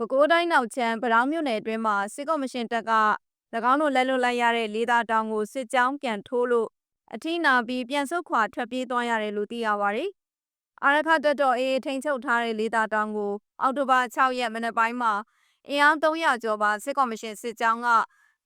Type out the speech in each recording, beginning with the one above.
ပဲခူးတိုင်းနောက်ချမ်းဗရောင်းမြို့နယ်အတွင်းမှာစစ်ကော်မရှင်တပ်က၎င်းတို့လက်လွတ်လိုက်ရတဲ့လေးသာတောင်ကိုစစ်ကြောင်းပြန်ထိုးလို့အထီးနာပြီးပြန်ဆုတ်ခွာထွက်ပြေးသွားရတယ်လို့သိရပါတယ်။အာရခတပ်တော်အေးထိန်ချုပ်ထားတဲ့လေးသာတောင်ကိုအောက်တိုဘာ6ရက်မနက်ပိုင်းမှာအင်အား300ကျော်ပါစစ်ကော်မရှင်စစ်ကြောင်းက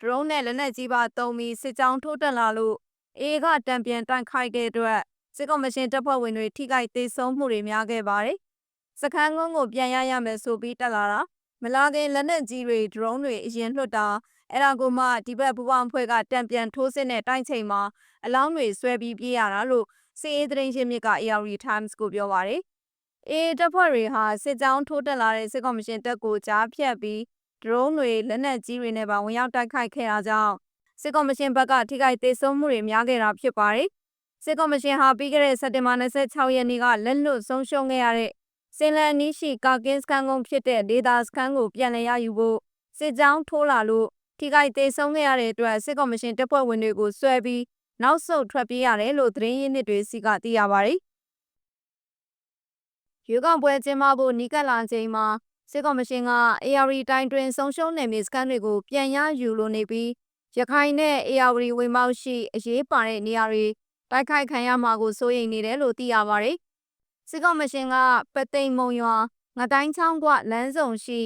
ဒရုန်းနဲ့လက်နက်ကြီးပါတုံးပြီးစစ်ကြောင်းထိုးတက်လာလို့အေးကတံပြန်တိုက်ခိုက်တဲ့အတွက်စစ်ကော်မရှင်တပ်ဖွဲ့ဝင်တွေထိခိုက်သေးဆုံးမှုတွေများခဲ့ပါတယ်။စခန်းကုန်းကိုပြန်ရရမယ်ဆိုပြီးတက်လာတာ မလာခင်လက်နက်ကြီးတွေဒရုန်းတွေအရင်လွှတ်တာအဲ့ဒါကိုမှဒီဘက်ပူပေါင်းဖွဲ့ကတံပြန်ထိုးစစ်နဲ့တိုက်ချိန်မှာအလောင်းတွေဆွဲပြီးပြေးရတာလို့စီအေးသတင်းရှင်မြစ်က AR Times ကိုပြောပါတယ်။အေးတပ်ဖွဲ့တွေဟာစစ်ကြောင်းထိုးတက်လာတဲ့စစ်ကော်မရှင်တပ်ကိုကြားဖြတ်ပြီးဒရုန်းတွေလက်နက်ကြီးတွေနဲ့ပါဝင်ရောက်တိုက်ခိုက်ခဲ့တာကြောင့်စစ်ကော်မရှင်ဘက်ကထိခိုက်သေးဆုံးမှုတွေများခဲ့တာဖြစ်ပါတယ်။စစ်ကော်မရှင်ဟာပြီးခဲ့တဲ့စက်တင်ဘာ26ရက်နေ့ကလက်လွတ်ဆုံးရှုံးခဲ့ရတဲ့ စင်လန်နီးရှိကာကင်းစခန်းကုန်းဖြစ်တဲ့ဒေတာစခန်းကိုပြန်လည်ရယူဖို့စစ်ကြောင်းထိုးလာလို့ထိခိုက်သေးဆုံးခဲ့ရတဲ့အတွက်စစ်ကော်မရှင်တပ်ဖွဲ့ဝင်တွေကိုဆွဲပြီးနောက်ဆုတ်ထွက်ပြေးရတယ်လို့သတင်းရင်းမြစ်တွေစီကသိရပါတယ်။ရွေးကောက်ပွဲကျင်းပဖို့နီးကပ်လာချိန်မှာစစ်ကော်မရှင်က AR တိုင်းတွင်ဆုံးရှုံးနယ်မြေစခန်းတွေကိုပြန်ရယူလိုနေပြီးရခိုင်နဲ့ AR ဝေမောက်ရှိအရေးပါတဲ့နေရာတွေတိုက်ခိုက်ခံရမှာကိုစိုးရိမ်နေတယ်လို့သိရပါတယ်။ စစ်ကော်မရှင်ကပသိမ်မုံရွာငတိုင်းချောင်းကလမ်းစုံရှိ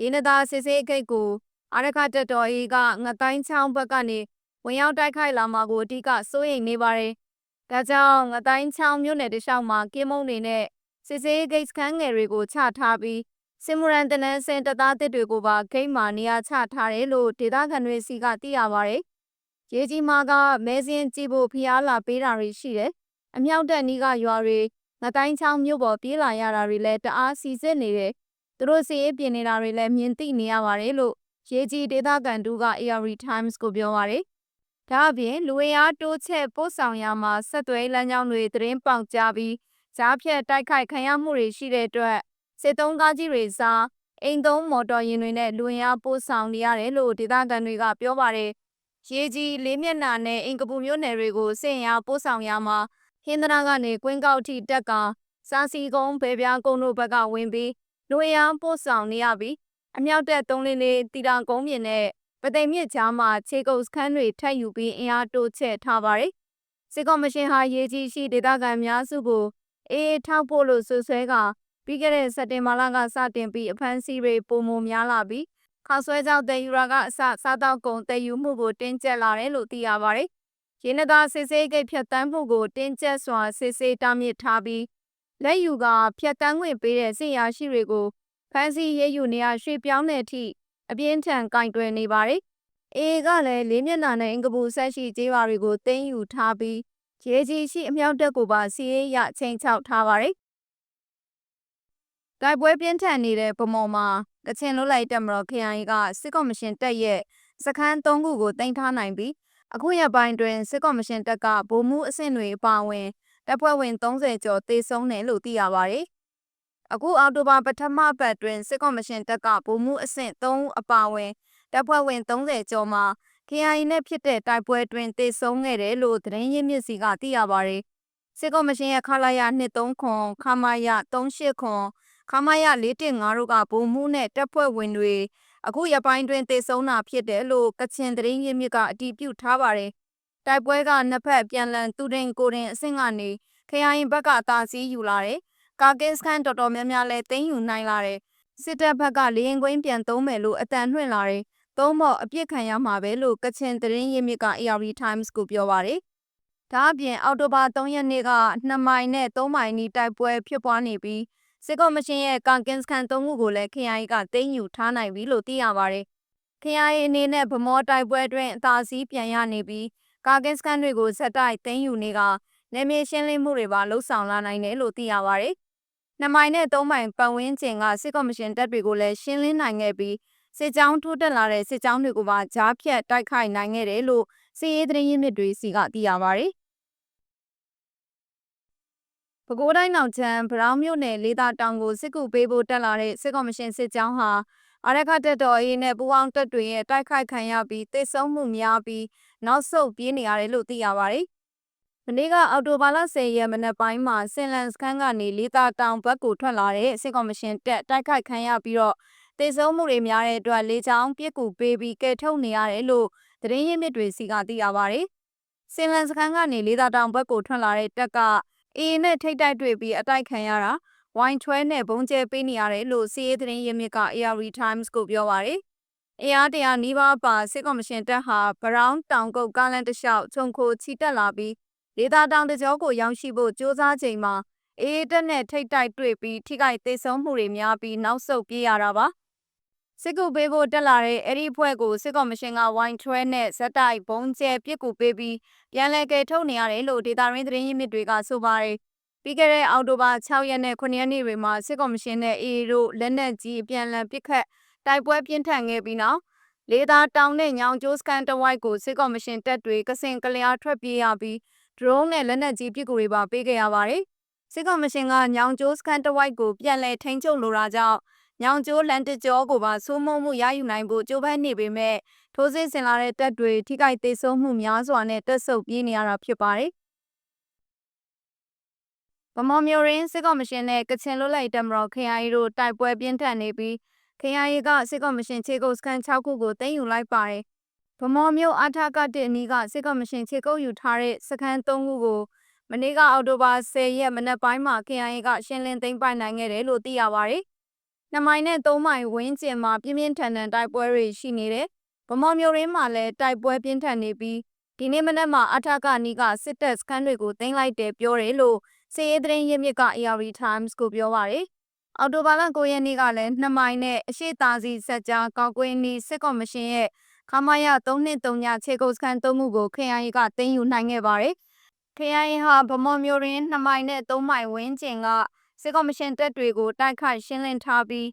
ရေနသာစစ်စေးဂိတ်ကိုအာရခတက်တော်အေးကငတိုင်းချောင်းဘက်ကနေဝင်ရောက်တိုက်ခိုက်လာမှာကိုအဓိကစိုးရိမ်နေပါတယ်။ဒါကြောင့်ငတိုင်းချောင်းမြို့နယ်တလျှောက်မှာကင်းမုံတွေနဲ့စစ်စေးဂိတ်စခန်းငယ်တွေကိုချထားပြီးစင်မရန်တနန်းစင်တပ်သားတစ်တွေကိုပါဂိတ်မှာနေရာချထားတယ်လို့ဒေသခံတွေစီကသိရပါတယ်။ရေကြီးမာကမဲစင်းကြည့်ဖို့ဖျားလာပေးတာတွေရှိတယ်။အမြောက်တက်နီးကရွာတွေ ငတိုင်းချောင်းမြို့ပေါ်ပြေးလာရတာတွေလည်းတအားစီစစ်နေတယ်။သူတို့စီရေးပြင်နေတာတွေလည်းမြင်သိနေရပါတယ်လို့ရေကြီးဒေသခံတူက AR Times ကိုပြောပါတယ်။ဒါအပြင်လူဝင်အားတိုးချက်ပို့ဆောင်ရမှာဆက်သွယ်လမ်းကြောင်းတွေသတင်းပေါက်ကြပြီးကြားဖြတ်တိုက်ခိုက်ခံရမှုတွေရှိတဲ့အတွက်စစ်သုံးကားကြီးတွေစားအိမ်သုံးမော်တော်ယာဉ်တွေနဲ့လူဝင်အားပို့ဆောင်နေရတယ်လို့ဒေသခံတွေကပြောပါတယ်။ရေကြီးလေးမျက်နှာနဲ့အင်ကပူမျိုးနယ်တွေကိုစင်ရပို့ဆောင်ရမှာ ဟင်းသနာကနေကွင်းကောက်ထိတက်ကစာစီကုန်းဘေပြားကုန်းတို့ဘက်ကဝင်ပြီးလူဝင်အားပို့ဆောင်နေရပြီးအမြောက်တက်3လေးလေးတီတာကုန်းမြင်နဲ့ပသိမ်မြစ်ကြားမှာခြေကုပ်စခန်းတွေထပ်ယူပြီးအင်အားတိုးချဲ့ထားပါတယ်။စစ်ကော်မရှင်ဟာရေကြီးရှိဒေသခံများစုကိုအေးထောက်ဖို့လို့ဆွဆွဲကပြီးခဲ့တဲ့စက်တင်ဘာလကစတင်ပြီးအဖမ်းဆီးတွေပုံမများလာပြီးခောက်ဆွဲကြောက်တဲ့ယူရာကအစစားတော့ကုန်တည်ယူမှုကိုတင်းကျပ်လာတယ်လို့သိရပါတယ်။ ရင်းနှသားစစ်ဆေးကိတ်ဖြတ်တန်းမှုကိုတင်းကျပ်စွာစစ်ဆေးတားမြစ်ထားပြီးလက်ယူကဖြတ်တန်းခွင့်ပေးတဲ့စစ်ရာရှိတွေကိုဖမ်းဆီးရေးယူနေရရွှေ့ပြောင်းတဲ့အထိအပြင်းထန်ကင်တွယ်နေပါတယ်။အေကလည်းလေးမျက်နှာနဲ့အင်္ဂပူဆက်ရှိကျေးရွာတွေကိုတင်းယူထားပြီးရေကြီးရှိအမြောက်တက်ကိုပါစီးရေးရချိန်ချောက်ထားပါတယ်။တိုက်ပွဲပြင်းထန်နေတဲ့ဗမော်မှာကချင်လွတ်လိုက်တက်မတော် KIA ကစစ်ကော်မရှင်တပ်ရဲ့စခန်း၃ခုကိုတင်ထားနိုင်ပြီး အခုရက်ပိုင်းတွင်စစ်ကော်မရှင်တပ်ကဗိုလ်မှူးအဆင့်တွေအပါအဝင်တပ်ဖွဲ့ဝင်30ကျော်သေဆုံးတယ်လို့သိရပါတယ်။အခုအော်တိုဘာပထမပတ်တွင်စစ်ကော်မရှင်တပ်ကဗိုလ်မှူးအဆင့်3အပါအဝင်တပ်ဖွဲ့ဝင်30ကျော်မှာ KIA နဲ့ဖြစ်တဲ့တိုက်ပွဲတွင်သေဆုံးခဲ့တယ်လို့သတင်းရင်းမြစ်စီကသိရပါတယ်။စစ်ကော်မရှင်ရဲ့ခလာရ23ခွန်ခမာယ38ခွန်ခမာယ415တို့ကဗိုလ်မှူးနဲ့တပ်ဖွဲ့ဝင်တွေ အခုရပိုင်းတွင်သေဆုံးတာဖြစ်တယ်လို့ကချင်သတင်းရင်းမြစ်ကအတည်ပြုထားပါတယ်။တိုက်ပွဲကနှစ်ဖက်ပြန်လည်သူတင်ကိုတင်အဆင့်ကနေခရိုင်ဘက်ကအသာစီးယူလာတယ်။ကာကင်းစခန်းတော်တော်များများလည်းသိမ်းယူနိုင်လာတယ်။စစ်တပ်ဘက်ကလေရင်ကွင်းပြန်သုံးမယ်လို့အတန်နှွှင့်လာတယ်။သုံးဖို့အပြစ်ခံရမှာပဲလို့ကချင်သတင်းရင်းမြစ်က AR Times ကိုပြောပါတယ်။ဒါအပြင်အော်တိုဘာ3ရက်နေ့က2မိုင်နဲ့3မိုင်နီးတိုက်ပွဲဖြစ်ပွားနေပြီး စစ်ကော်မရှင်ရဲ့ကာကင်းစခန်း၃ခုကိုလည်း KIA ကသိမ်းယူထားနိုင်ပြီလို့သိရပါတယ်။ KIA အနေနဲ့ဗမောတိုက်ပွဲအတွင်းအသာစီးပြန်ရနေပြီးကာကင်းစခန်းတွေကိုဇက်တိုက်သိမ်းယူနေကနယ်မြေရှင်းလင်းမှုတွေပါလှုပ်ဆောင်လာနိုင်တယ်လို့သိရပါတယ်။နှစ်မိုင်နဲ့သုံးမိုင်ပတ်ဝန်းကျင်ကစစ်ကော်မရှင်တပ်တွေကိုလည်းရှင်းလင်းနိုင်ခဲ့ပြီးစစ်ကြောင်းထိုးတက်လာတဲ့စစ်ကြောင်းတွေကိုပါကြားဖြတ်တိုက်ခိုက်နိုင်ခဲ့တယ်လို့စီးရေးသတင်းရင်းမြစ်တွေစီကသိရပါတယ်။ ပဲခူးတိုင်းနောက်ချမ်းဗရောင်းမြို့နယ်လေးသာတောင်ကိုစစ်ကူပေးဖို့တက်လာတဲ့စစ်ကော်မရှင်စစ်ကြောင်းဟာအာရခတက်တော်အေးနဲ့ပူးပေါင်းတပ်တွေရဲ့တိုက်ခိုက်ခံရပြီးတိတ်ဆုံးမှုများပြီးနောက်ဆုတ်ပြေးနေရတယ်လို့သိရပါတယ်။မနေ့ကအော်တိုဘာလ10ရက်မနက်ပိုင်းမှာစင်လန်စခန်းကနေလေးသာတောင်ဘက်ကိုထွက်လာတဲ့စစ်ကော်မရှင်တပ်တိုက်ခိုက်ခံရပြီးတော့သေဆုံးမှုတွေများတဲ့အတွက်လေကြောင်းပြစ်ကူပေးပြီးကယ်ထုတ်နေရတယ်လို့သတင်းရင်းမြစ်တွေစီကသိရပါတယ်။စင်လန်စခန်းကနေလေးသာတောင်ဘက်ကိုထွက်လာတဲ့တပ်က အေအေနဲ့ထိတ်တိုက်တွေ့ပြီးအတိုက်ခံရတာဝိုင်းထွဲနဲ့ဘုံကျဲပေးနေရတယ်လို့စီးရေးသတင်းရင်းမြစ်က AR Times ကိုပြောပါတယ်။အင်အားတရာနီးပါးပါစစ်ကော်မရှင်တပ်ဟာဘရောင်းတောင်ကုတ်ကားလန်တလျှောက်ခြုံခိုချီတက်လာပြီးဒေသတောင်တကြောကိုရောက်ရှိဖို့စ조사ချိန်မှာအေးတက်နဲ့ထိတ်တိုက်တွေ့ပြီးထိခိုက်သေးဆုံးမှုတွေများပြီးနောက်ဆုတ်ပြေးရတာပါ စစ်ကူပေးဖို့တက်လာတဲ့အဲ့ဒီဖွဲ့ကိုစစ်ကော်မရှင်ကဝိုင်းထွဲနဲ့ဇက်တိုက်ဘုံကျဲပြစ်ကူပေးပြီးပြန်လည်ကယ်ထုတ်နေရတယ်လို့ဒေတာရင်းသတင်းရင်းမြစ်တွေကဆိုပါတယ်ပြီးခဲ့တဲ့အောက်တိုဘာ6ရက်နဲ့9ရက်နေ့တွေမှာစစ်ကော်မရှင်နဲ့အေတို့လက်နက်ကြီးပြန်လည်ပစ်ခတ်တိုက်ပွဲပြင်းထန်ခဲ့ပြီးနောက်လေသာတောင်နဲ့ညောင်ကျိုးစကန်တဝိုက်ကိုစစ်ကော်မရှင်တပ်တွေကစင်ကလျားထွက်ပြေးရပြီး drone နဲ့လက်နက်ကြီးပစ်ကူတွေပါပေးခဲ့ရပါတယ်စစ်ကော်မရှင်ကညောင်ကျိုးစကန်တဝိုက်ကိုပြန်လည်ထိန်းချုပ်လိုတာကြောင့် ညောင်ကျိုးလန်တကြောကိုပါစိုးမိုးမှုရယူနိုင်ဖို့ကြိုးပမ်းနေပေမဲ့ထိုးစစ်ဆင်လာတဲ့တပ်တွေထိခိုက်သေးဆုံးမှုများစွာနဲ့တက်ဆုပ်ပြေးနေရတာဖြစ်ပါတယ်ဗမော်မျိုးရင်းစစ်ကော်မရှင်နဲ့ကချင်လွတ်လပ်တမတော် KIA တို့တိုက်ပွဲပြင်းထန်နေပြီး KIA ကစစ်ကော်မရှင်ခြေကုပ်စခန်း6ခုကိုသိမ်းယူလိုက်ပါတယ်။ဗမော်မျိုးအထာကတဲ့အနီးကစစ်ကော်မရှင်ခြေကုပ်ယူထားတဲ့စခန်း3ခုကိုမနေ့ကအောက်တိုဘာ10ရက်မနက်ပိုင်းမှာ KIA ကရှင်းလင်းသိမ်းပိုက်နိုင်ခဲ့တယ်လို့သိရပါတယ်။ နှစ်မိုင်နဲ့သုံးမိုင်ဝန်းကျင်မှာပြင်းပြင်းထန်ထန်တိုက်ပွဲတွေရှိနေတယ်။ဗမော်မျိုးရင်းမှာလည်းတိုက်ပွဲပြင်းထန်နေပြီးဒီနေ့မနက်မှာအထာကနီးကစစ်တပ်စခန်းတွေကိုသိမ်းလိုက်တယ်ပြောတယ်လို့စီရေးသတင်းရင်းမြစ်က AR Times ကိုပြောပါတယ်။အော်တိုဘာလ9ရက်နေ့ကလည်းနှစ်မိုင်နဲ့အရှိသားစီဆက်ကြားကောက်ကွင်းနီစစ်ကော်မရှင်ရဲ့ခမာယ3239ခြေကုပ်စခန်း3ခုကို KIA ကသိမ်းယူနိုင်ခဲ့ပါတယ်။ KIA ဟာဗမော်မျိုးရင်းနှစ်မိုင်နဲ့3မိုင်ဝန်းကျင်က စစ်ကော်မရှင်တပ်တွေကိုတိုက်ခိုက်ရှင်းလင်းထားပြီး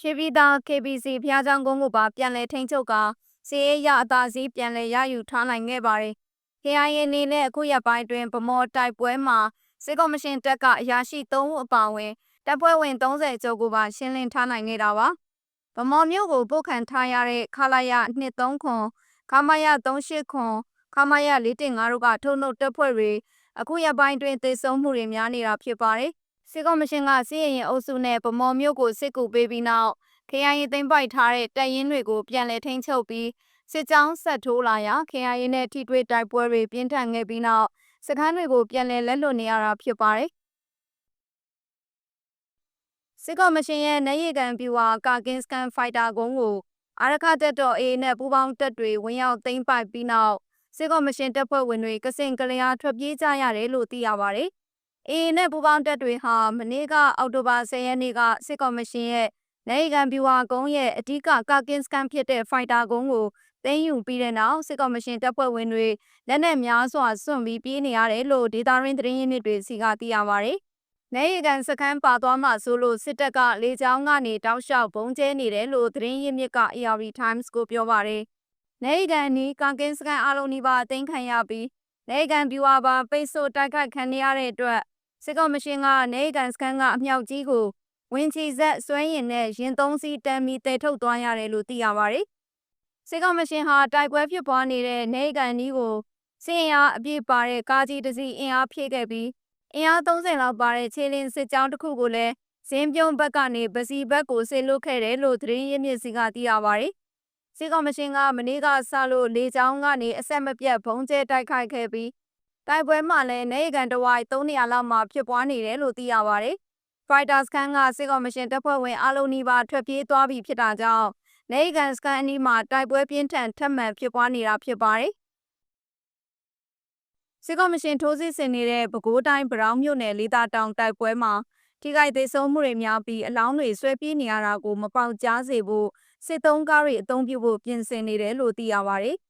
ရှေးပြည်သား KBC ဖျားချောင်းကုန်းကိုပါပြန်လည်ထိန်းချုပ်ကာစီးရဲရအသာစီးပြန်လည်ရယူထားနိုင်ခဲ့ပါတယ်။ KIA အနေနဲ့အခုရက်ပိုင်းတွင်ဗမော်တိုက်ပွဲမှာစစ်ကော်မရှင်တပ်ကအရာရှိ3ဦးအပါအဝင်တပ်ဖွဲ့ဝင်30ကျော်ကိုပါရှင်းလင်းထားနိုင်ခဲ့တာပါ။ဗမော်မျိုးကိုပို့ခံထားရတဲ့ခလာရ23ခွန်ခမာယ38ခွန်ခမာယ415တို့ကထုံနှုတ်တပ်ဖွဲ့တွေအခုရက်ပိုင်းတွင်သေဆုံးမှုတွေများနေတာဖြစ်ပါတယ်။ စစ်ကော်မရှင်ကစီးရင်အုပ်စုနဲ့ဗမော်မျိုးကိုစစ်ကူပေးပြီးနောက် KIA သိမ်းပိုက်ထားတဲ့တပ်ရင်းတွေကိုပြန်လည်ထိန်းချုပ်ပြီးစစ်ကြောင်းဆက်ထိုးလာရာ KIA နဲ့ထိတွေ့တိုက်ပွဲတွေပြင်းထန်ခဲ့ပြီးနောက်စခန်းတွေကိုပြန်လည်လက်လွတ်နေရတာဖြစ်ပါတယ်စစ်ကော်မရှင်ရဲ့နေရီကန်ဗျူဟာကာကင်စကန်ဖိုက်တာကုန်းကိုအာရခတက်တော် AA နဲ့ပူးပေါင်းတပ်တွေဝင်ရောက်သိမ်းပိုက်ပြီးနောက်စစ်ကော်မရှင်တပ်ဖွဲ့ဝင်တွေကစင်ကလျာထွက်ပြေးကြရတယ်လို့သိရပါတယ်။ AA နဲ့ပူးပေါင်းတပ်တွေဟာမနေ့ကအောက်တိုဘာ10ရက်နေ့ကစစ်ကော်မရှင်ရဲ့နေရီကန်ဗျူဟာကုန်းရဲ့အဓိကကာကင်စကန်ဖြစ်တဲ့ဖိုက်တာကုန်းကိုသိမ်းယူပြီးတဲ့နောက်စစ်ကော်မရှင်တပ်ဖွဲ့ဝင်တွေလက်နက်များစွာစွန့်ပြီးပြေးနေရတယ်လို့ဒေတာရင်းသတင်းရင်းမြစ်တွေစီကသိရပါတယ်။နေရီကန်စခန်းပါသွားမှဆိုလို့စစ်တပ်ကလေကြောင်းကနေတောက်လျှောက်ဘုံကျဲနေတယ်လို့သတင်းရင်းမြစ်က AR Times ကိုပြောပါတယ်။နေရီကန်နီးကန်ကင်းစကန်အလုံးနီးပါးအသိမ်းခံရပြီးနေရီကန်ဗျူဟာပါပိတ်ဆို့တိုက်ခိုက်ခံရတဲ့အတွက် စစ်ကော်မရှင်ကနေရီကန်စကန်ကအမြောက်ကြီးကိုဝင်းချီဆက်ဆွဲရင်နဲ့ရင်သုံးစီးတမ်းပြီးတည်ထုတ်သွားရတယ်လို့သိရပါတယ်။စစ်ကော်မရှင်ဟာတိုက်ပွဲဖြစ်ပွားနေတဲ့နေရီကန်နီးကိုစင်ရအပြည့်ပါတဲ့ကားကြီးတစ်စီးအင်အားဖြည့်ခဲ့ပြီးအင်အား30လောက်ပါတဲ့ခြေလင်းစစ်ကြောင်းတစ်ခုကိုလည်းဇင်းပြုံးဘက်ကနေပစီဘက်ကိုဆေလွတ်ခဲ့တယ်လို့သတင်းရင်းမြစ်စီကသိရပါတယ်။စစ်ကော်မရှင်ကမနေ့ကစလို့လေကြောင်းကနေအဆက်မပြတ်ဘုံကျဲတိုက်ခိုက်ခဲ့ပြီး တိုက်ပွဲမှာလည်းနေကန်တဝိုက်300လောက်မှဖြစ်ပွားနေတယ်လို့သိရပါတယ်။ Fighters ခန်းကစစ်ကော်မရှင်တပ်ဖွဲ့ဝင်အလုံးနီးပါးထွက်ပြေးသွားပြီဖြစ်တာကြောင့်နေကန်စကန်အနီးမှာတိုက်ပွဲပြင်းထန်ထပ်မံဖြစ်ပွားနေတာဖြစ်ပါတယ်။စစ်ကော်မရှင်ထိုးစစ်ဆင်နေတဲ့ပဲခူးတိုင်းဗရောင်းမြို့နယ်လေးသာတောင်တိုက်ပွဲမှာထိခိုက်သေးဆုံးမှုတွေများပြီးအလောင်းတွေဆွဲပြေးနေရတာကိုမပေါက်ကြားစေဖို့စစ်သုံးကားတွေအုံပြုဖို့ပြင်ဆင်နေတယ်လို့သိရပါတယ်။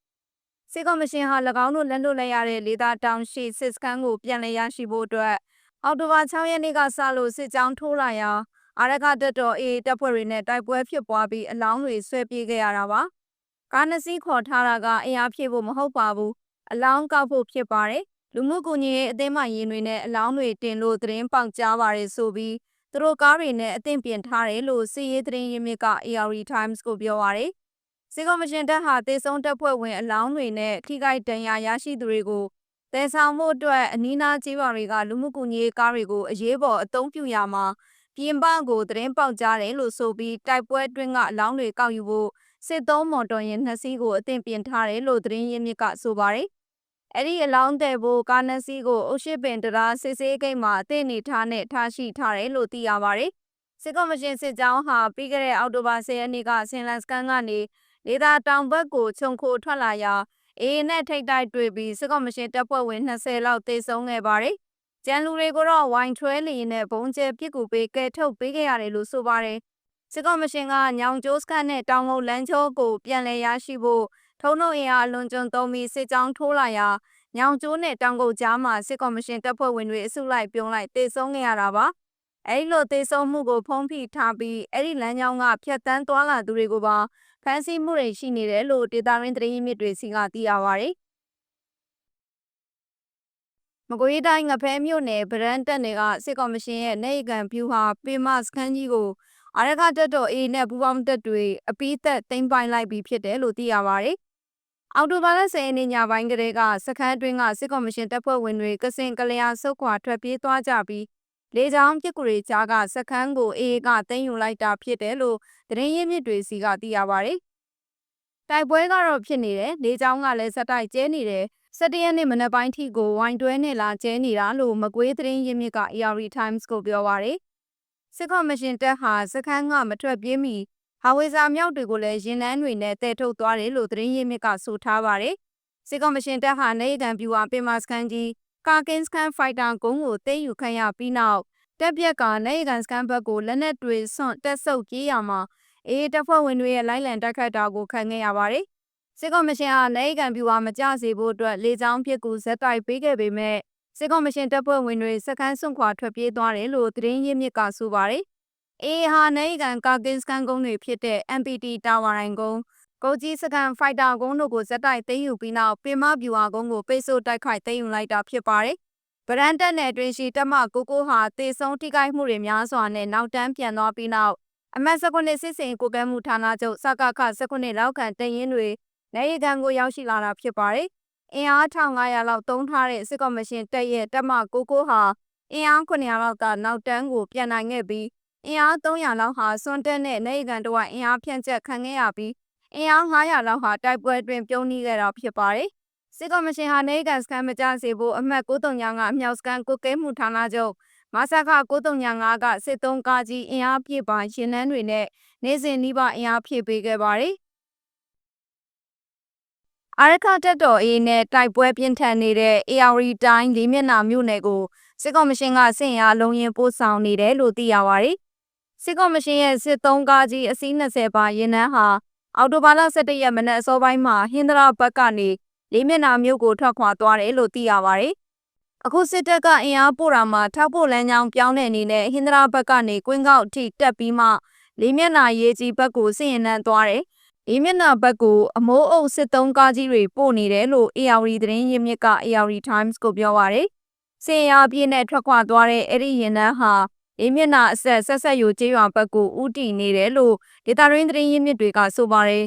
စစ်ကော်မရှင်ဟာ၎င်းတို့လက်လွတ်လိုက်ရတဲ့လေသာတောင်ရှိစစ်စခန်းကိုပြန်လည်ရရှိဖို့အတွက်အော်တိုဘာ6ရက်နေ့ကစလို့စစ်ကြောင်းထိုးလာရာအာရခတက်တော်အေးတပ်ဖွဲ့တွေနဲ့တိုက်ပွဲဖြစ်ပွားပြီးအလောင်းတွေဆွဲပြေးခဲ့ရတာပါ။ကားနှစ်စီးခေါ်ထားတာကအင်အားဖြည့်ဖို့မဟုတ်ပါဘူး။အလောင်းကောက်ဖို့ဖြစ်ပါတယ်လူမှုကူညီရေးအသင်းမှရင်တွေနဲ့အလောင်းတွေတင်လို့သတင်းပေါက်ကြားပါတယ်ဆိုပြီးသူတို့ကားတွေနဲ့အသင့်ပြင်ထားတယ်လို့စီရေးသတင်းရင်းမြစ်က AR Times ကိုပြောပါရယ် စစ်ကော်မရှင်တပ်ဟာတေဆုံးတပ်ဖွဲ့ဝင်အလောင်းတွေနဲ့ခိကိုက်တန်ရာရရှိသူတွေကိုတည်ဆောင်မှုအတွက်အနီးနားကျေးရွာတွေကလူမှုကူညီရေးကားတွေကိုအရေးပေါ်အသုံးပြုရမှာပြပြင်ပကိုသတင်းပေါက်ကြားတယ်လို့ဆိုပြီးတိုက်ပွဲအတွင်းကအလောင်းတွေကောက်ယူဖို့စစ်သုံးမော်တော်ယာဉ်နှစ်စီးကိုအသင့်ပြင်ထားတယ်လို့သတင်းရင်းမြစ်ကဆိုပါတယ်။အဲ့ဒီအလောင်းတဲ့ဖို့ကားနှစ်စီးကိုအုတ်ရှိပင်တရားစစ်ဆေးဂိတ်မှာအသင့်နေထားနဲ့ထားရှိထားတယ်လို့သိရပါတယ်။စစ်ကော်မရှင်စစ်ကြောင်းဟာပြီးခဲ့တဲ့အောက်တိုဘာ10ရက်နေ့ကဆင်လန်စကန်ကနေ လေသာတောင်ဘက်ကိုခြုံခိုထွက်လာရာအေးနဲ့ထိတ်တိုက်တွေ့ပြီးစစ်ကော်မရှင်တပ်ဖွဲ့ဝင်20လောက်တေဆုံးခဲ့ပါတယ်။ကျန်လူတွေကိုတော့ဝိုင်ထွဲလီနဲ့ဘုံကျဲပစ်ကူပေးကဲထုတ်ပေးခဲ့ရတယ်လို့ဆိုပါတယ်။စစ်ကော်မရှင်ကညောင်ကျိုးစခန်းနဲ့တောင်ငုတ်လန်းချိုးကိုပြန်လည်ရရှိဖို့ထုံးတို့အင်အားအလွန်ကျွံသုံးပြီးစစ်ကြောင်းထိုးလာရာညောင်ကျိုးနဲ့တောင်ကုတ်ကြားမှာစစ်ကော်မရှင်တပ်ဖွဲ့ဝင်တွေအစုလိုက်ပြုံးလိုက်တေဆုံးခဲ့ရတာပါ။အဲဒီလိုတေဆုံးမှုကိုဖုံးဖိထားပြီးအဲ့ဒီလမ်းကြောင်းကဖျက်ဆီးသွားလာသူတွေကိုပါ ဖမ်းဆီးမှုတွေရှိနေတယ်လို့ဒေတာရင်းသတင်းရင်းမြစ်တွေစီကသိရပါဗျ။မကွေးတိုင်းငဖဲမြို့နယ်ဗရန်တက်နယ်ကစစ်ကော်မရှင်ရဲ့နေကံဖြူဟာပေမစခန်းကြီးကိုအာရခတက်တော် A နဲ့ပူပေါင်းတက်တွေအပိသက်သိမ်းပိုင်လိုက်ပြီးဖြစ်တယ်လို့သိရပါဗျ။အော်တိုဘာလ10ရက်နေ့ညပိုင်းကလေးကစခန်းအတွင်းကစစ်ကော်မရှင်တပ်ဖွဲ့ဝင်တွေကစင်ကလျာဆုတ်ခွာထွက်ပြေးသွားကြပြီး လေကြောင်းပြစ်ကူတွေကြားကစခန်းကိုအေးကသိမ်းယူလိုက်တာဖြစ်တယ်လို့သတင်းရင်းမြစ်တွေစီကသိရပါတယ်။တိုက်ပွဲကတော့ဖြစ်နေတယ်လေကြောင်းကလည်းစက်တိုက်ကျဲနေတယ်17ရက်နေ့မနက်ပိုင်းထိကိုဝိုင်တွဲနဲ့လာကျဲနေတာလို့မကွေးသတင်းရင်းမြစ်က ARD Times ကိုပြောပါရယ်စစ်ကော်မရှင်တပ်ဟာစခန်းကမထွက်ပြေးမီဟာဝေဇာမြောက်တွေကိုလည်းရင်နှန်းတွေနဲ့တဲထုတ်သွားတယ်လို့သတင်းရင်းမြစ်ကဆိုထားပါရယ်စစ်ကော်မရှင်တပ်ဟာနေကံပြူဟာပင်မစခန်းကြီး ကာကင်းစကန်ဖိုက်တာဂုံးကိုသိမ်းယူခံရပြီးနောက်တက်ပြက်ကနေကန်စကန်ဘက်ကိုလက်နက်တွေဆွန့်တက်ဆုပ်ပြေးရမှာအေးတပ်ဖွဲ့ဝင်တွေရဲ့လိုက်လံတိုက်ခတ်တာကိုခံခဲ့ရပါတယ်စစ်ကော်မရှင်ဟာနေကံပြူဟာမကြစေဖို့အတွက်လေကြောင်းဖြစ်ကူဇက်တိုက်ပေးခဲ့ပေမဲ့စစ်ကော်မရှင်တပ်ဖွဲ့ဝင်တွေစခန်းစွန့်ခွာထွက်ပြေးသွားတယ်လို့သတင်းရင်းမြစ်ကဆိုပါတယ်အေးဟာနေကံကာကင်းစကန်ကုန်းတွေဖြစ်တဲ့ MPT တာဝါရိုင်ကုန်း ကိုကြီးစကန်ဖိုက်တာကုန်းတို့ကိုဇက်တိုက်သိမ်းယူပြီးနောက်ပင်မဗျူဟာကုန်းကိုပိတ်ဆို့တိုက်ခိုက်သိမ်းယူလိုက်တာဖြစ်ပါတယ်ဗရန်တက်နယ်တွင်ရှိတမကိုကိုဟာတေဆုံးထိခိုက်မှုတွေများစွာနဲ့နောက်တန်းပြန်သွားပြီးနောက်အမတ်စကွန်စစ်စင်ကိုကဲမှုဌာနချုပ်စကခစကွန်လောက်ခံတရင်တွေနေရီကန်ကိုရောက်ရှိလာတာဖြစ်ပါတယ်။အင်အား1500လောက်တုံးထားတဲ့စစ်ကော်မရှင်တပ်ရဲ့တပ်မကိုကိုဟာအင်အား900လောက်ကနောက်တန်းကိုပြန်နိုင်ခဲ့ပြီးအင်အား300လောက်ဟာစွန်တက်နဲ့နေရီကန်တို့ကအင်အားဖြန့်ကျက်ခံခဲ့ရပြီး အင်အား900လောက်ဟာတိုက်ပွဲတွင်ပြုံးနှီးခဲ့တာဖြစ်ပါတယ်။စစ်ကော်မရှင်ဟာနေကန်စကန်မကြစေဖို့အမှတ်935ကအမြောက်စကန်ကိုကဲမှုဌာနချုပ်မဆာခ935ကစစ်သုံးကားကြီးအင်အားပြည့်ပါရင်နှန်းတွေနဲ့နေစဉ်နှီးပါအင်အားဖြည့်ပေးခဲ့ပါတယ်။အာရခတက်တော်အေးနဲ့တိုက်ပွဲပြင်းထန်နေတဲ့ AR တိုင်းလေးမျက်နှာမြို့နယ်ကိုစစ်ကော်မရှင်ကစင်ရလုံးရင်ပို့ဆောင်နေတယ်လို့သိရပါတယ်။စစ်ကော်မရှင်ရဲ့စစ်သုံးကားကြီးအစီး20ပါရင်နှန်းဟာ အော်တိုဘာလ17ရက်မနက်အစောပိုင်းမှာဟင်္ဒရာဘက်ကနေလေးမျက်နှာမြို့ကိုထွက်ခွာသွားတယ်လို့သိရပါတယ်။အခုစစ်တပ်ကအင်အားပို့တာမှာထောက်ပို့လမ်းကြောင်းပြောင်းတဲ့အနေနဲ့ဟင်္ဒရာဘက်ကနေကွင်းကောက်ထိတက်ပြီးမှလေးမျက်နှာရေးကြီးဘက်ကိုစင်ရင်နှန်းသွားတယ်။ဒီမျက်နှာဘက်ကိုအမိုးအုပ်စစ်သုံးကားကြီးတွေပို့နေတယ်လို့ AR သတင်းရင်းမြစ်က AR Times ကိုပြောပါရယ်စင်ရပြည့်နဲ့ထွက်ခွာသွားတဲ့အဲ့ဒီရင်နှန်းဟာ ဒီမျက်နှာအဆက်ဆက်ဆက်ယူကျေးရွာဘက်ကိုဥတီနေတယ်လို့ဒေတာရင်းသတင်းရင်းမြစ်တွေကဆိုပါရယ်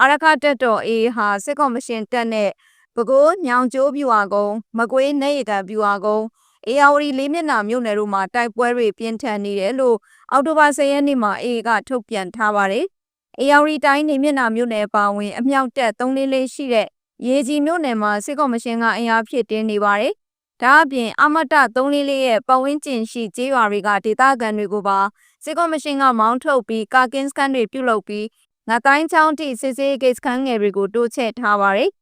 အာရခတက်တော် A ဟာစစ်ကော်မရှင်တက်နဲ့ပဲခူးညောင်ကျိုးပြူဟာကုန်းမကွေးနေရကပြူဟာကုန်းအေယာဝတီလေးမျက်နှာမြို့နယ်တို့မှာတိုက်ပွဲတွေပြင်းထန်နေတယ်လို့အောက်တိုဘာ10ရက်နေ့မှာ A ကထုတ်ပြန်ထားပါတယ်။အေယာရီတိုင်းနေမျက်နှာမြို့နယ်ပါဝင်အမြောက်တက်344ရှိတဲ့ရေကြီးမြို့နယ်မှာစစ်ကော်မရှင်ကအင်အားဖြစ်တင်းနေပါတယ်။ ဒါအပြင်အမတ344ရဲ့ပဝင်းကျင်ရှိကျေးရွာတွေကဒေသခံတွေကိုပါစစ်ကော်မရှင်ကမောင်းထုတ်ပြီးကာကင်းစကန်တွေပြုတ်လုပ်ပြီးငါတိုင်းချောင်းထိစစ်စေးဂိတ်စကန်ငယ်တွေကိုတိုးချဲ့ထားပါတယ်။